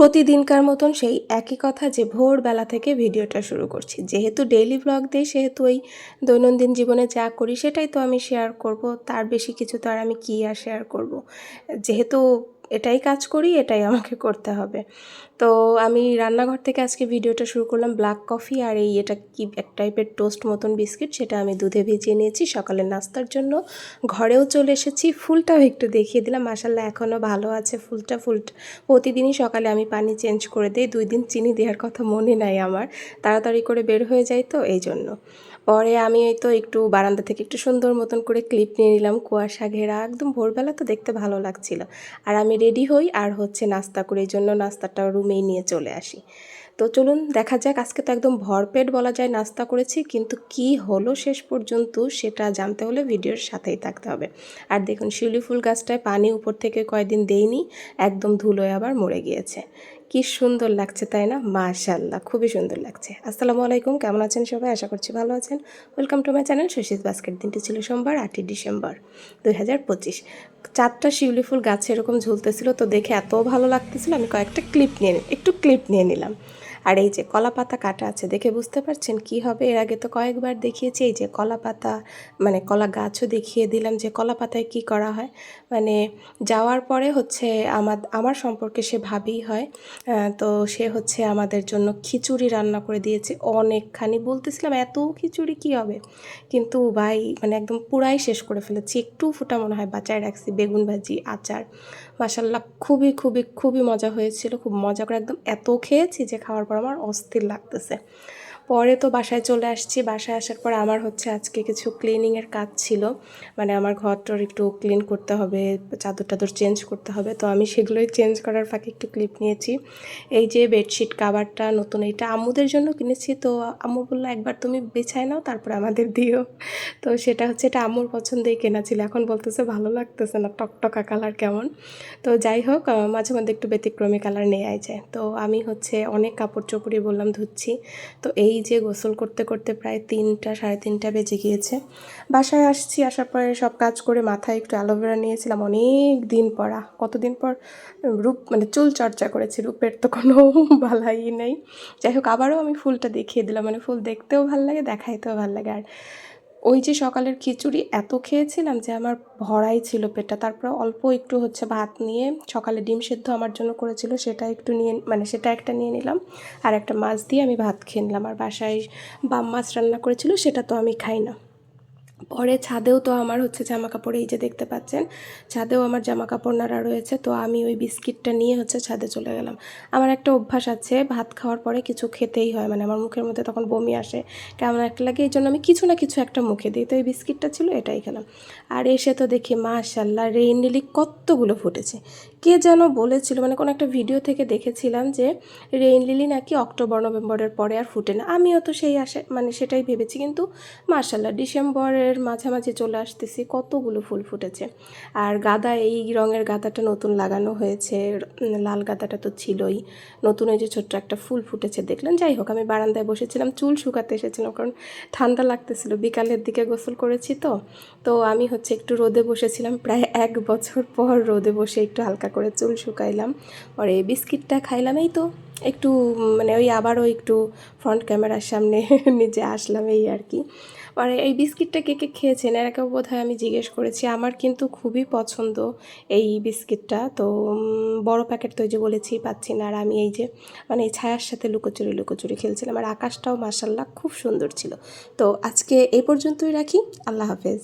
প্রতিদিনকার মতন সেই একই কথা যে ভোরবেলা থেকে ভিডিওটা শুরু করছি। যেহেতু ডেইলি ব্লগ দিই, সেহেতু ওই দৈনন্দিন জীবনে যা করি, সেটাই তো আমি শেয়ার করব। তার বেশি কিছু তো আর আমি কী আর শেয়ার করব? যেহেতু এটাই কাজ করি, এটাই আমাকে করতে হবে। তো আমি রান্নাঘর থেকে আজকে ভিডিওটা শুরু করলাম ব্ল্যাক কফি আর এই এটা কি এক টাইপের টোস্ট মতন বিস্কিট, সেটা আমি দুধে ভিজিয়ে নিয়েছি সকালে নাস্তার জন্য। ঘরেও চলে এসেছি, ফুলটাও একটু দেখিয়ে দিলাম মাসাল্লাহ এখনও ভালো আছে ফুলটা। ফুল প্রতিদিনই সকালে আমি পানি চেঞ্জ করে দিই, দুই দিন চিনি দেওয়ার কথা মনে নাই আমার, তাড়াতাড়ি করে বের হয়ে যায় তো এই জন্য। পরে আমি এই তো একটু বারান্দা থেকে একটু সুন্দর মতন করে ক্লিপ নিয়ে নিলাম, কুয়াশা ঘেরা, একদম ভোরবেলা তো দেখতে ভালো লাগছিল। আর আমি রেডি হই আর হচ্ছে নাস্তা করে জন্য নাস্তাটা রুমেই নিয়ে চলে আসি। তো চলুন দেখা যাক, আজকে তো একদম ভরপেট বলা যায় নাস্তা করেছি, কিন্তু কি হলো শেষ পর্যন্ত সেটা জানতে হলে ভিডিওর সাথেই থাকতে হবে। আর দেখুন, শিউলি ফুল গাছটায় পানি উপর থেকে কয়েকদিন দেইনি, একদম ধুলোয় আবার মরে গিয়েছে। কি সুন্দর লাগছে, তাই না? মাশাল্লাহ খুবই সুন্দর লাগছে। আসসালামু আলাইকুম, কেমন আছেন সবাই? আশা করছি ভালো আছেন। Welcome to my channel Sushit basket দিনটি ছিল সোমবার, আটই ডিসেম্বর দুই হাজার পঁচিশ। চারটা শিউলি ফুল গাছে এরকম ঝুলতেছিল, তো দেখে এত ভালো লাগতেছিল, আমি কয়েকটা ক্লিপ নিয়ে একটু ক্লিপ নিয়ে নিলাম। আর এই যে কলা পাতা কাটা আছে, দেখে বুঝতে পারছেন কি হবে? এর আগে তো কয়েকবার দেখিয়েছি, এই যে কলা পাতা মানে কলা গাছও দেখিয়ে দিলাম যে কলা পাতায় কি করা হয়। মানে যাওয়ার পরে হচ্ছে আমার আমার সম্পর্কে সে ভাবি হয়। তো সে হচ্ছে আমাদের জন্য খিচুড়ি রান্না করে দিয়েছে। অনেকখানি বলতেছিলাম, এত খিচুড়ি কি হবে? কিন্তু ভাই মানে একদম পুরাই শেষ করে ফেলেছি। একটু ফুটা মনে হয়, বাঁচায় রাখছি, বেগুন ভাজি, আচার। মাসাল্লাহ খুবই খুবই খুবই মজা হয়েছিল, খুব মজা করে একদম এত খেয়েছি যে খাওয়ার পর আমার অস্থির লাগতেছে। পরে তো বাসায় চলে আসছি। বাসায় আসার পর আমার হচ্ছে আজকে কিছু ক্লিনিংয়ের কাজ ছিল। মানে আমার ঘরটার একটু ক্লিন করতে হবে চাদর টাদর চেঞ্জ করতে হবে। তো আমি সেগুলোই চেঞ্জ করার ফাঁকে একটু ক্লিপ নিয়েছি। এই যে বেডশিট কাভারটা নতুন এইটা আম্মুদের জন্য কিনেছি। তো আম্মু বলল, একবার তুমি বেছায় নাও, তারপর আমাদের দিও। তো সেটা হচ্ছে, এটা আম্মুর পছন্দেই কেনা ছিল। এখন বলতেছে, ভালো লাগতেছে না, টকটকা কালার কেমন? তো যাই হোক মাঝে মধ্যে একটু ব্যতিক্রমী কালার নেওয়াই যায়। তো আমি হচ্ছে অনেক কাপড় চোপড়ই বললাম ধুচ্ছি। তো এই যে গোসল করতে করতে প্রায় তিনটা, সাড়ে তিনটা বেজে গিয়েছে। বাসায় আসছি, আসার পরে সব কাজ করে মাথায় একটু অ্যালোভেরা নিয়েছিলাম অনেক দিন পরা। কতদিন পর? রূপ মানে চুল চর্চা করেছি, রূপের তো কোনো বালাই নেই। যাই হোক, আবারও আমি ফুলটা দেখিয়ে দিলাম। মানে ফুল দেখতেও ভালো লাগে, দেখাইতেও ভালো লাগে। আর ওই যে সকালের খিচুড়ি এত খেয়েছিলাম যে আমার ভরাই ছিল পেটটা। তারপর অল্প একটু হচ্ছে ভাত নিয়ে সকালে ডিম সেদ্ধ আমার জন্য করেছিল, সেটা একটু নিয়ে মানে সেটা একটা নিয়ে নিলাম। আর একটা মাছ দিয়ে আমি ভাত খেয়ে নিলাম। আর বাসায় বাম মাছ রান্না করেছিল, সেটা তো আমি খাই না। পরে ছাদেও তো আমার হচ্ছে জামা কাপড় এই যে দেখতে পাচ্ছেন, ছাদেও আমার জামা কাপড় নাড়া রয়েছে, তো আমি ওই বিস্কিটটা নিয়ে হচ্ছে ছাদে চলে গেলাম। আমার একটা অভ্যাস আছে, ভাত খাওয়ার পরে কিছু খেতেই হয় মানে আমার মুখের মধ্যে তখন বমি আসে, কেমন একটা লাগে, এই জন্য আমি কিছু না কিছু একটা মুখে দিই, তো এই বিস্কিটটা ছিল এটাই খেলাম। আর এসে তো দেখি, মাশাল্লাহ রেইন লিলি কতগুলো ফুটেছে কে যেন বলেছিল মানে কোনো একটা ভিডিও থেকে দেখেছিলাম যে রেইন লিলি নাকি অক্টোবর নভেম্বরের পরে আর ফুটে না। আমিও তো সেই আসে মানে সেটাই ভেবেছি। কিন্তু মার্শাল্লাহ ডিসেম্বরের মাঝামাঝি চলে আসতেছি, কতগুলো ফুল ফুটেছে। আর গাদা, এই রঙের গাদাটা নতুন লাগানো হয়েছে, লাল গাদাটা তো ছিলই। নতুন ওই যে ছোট্ট একটা ফুল ফুটেছে, দেখলেন? যাই হোক, আমি বারান্দায় বসেছিলাম, চুল শুকাতে এসেছিলাম, কারণ ঠান্ডা লাগতেছিল। বিকালের দিকে গোসল করেছি তো তো আমি হচ্ছে একটু রোদে বসেছিলাম। প্রায় এক বছর পর রোদে বসে একটু হালকা করে চুল শুকাইলাম। পরে বিস্কিটটা খাইলাম। এই তো একটু মানে ওই আবারও একটু ফ্রন্ট ক্যামেরার সামনে নিজে আসলাম এই আর কি। আর এই বিস্কিটটা কে কে খেয়েছেন? এর কেউ বোধ আমি জিজ্ঞেস করেছি। আমার কিন্তু খুবই পছন্দ এই বিস্কিটটা। তো বড় প্যাকেট তো যে বলেছি, পাচ্ছি না। আর আমি এই যে মানে এই ছায়ার সাথে লুকোচুরি লুকোচুরি খেলছিলাম। আর আকাশটাও মাসাল্লাহ খুব সুন্দর ছিল। তো আজকে এই পর্যন্তই রাখি। আল্লাহ হাফেজ।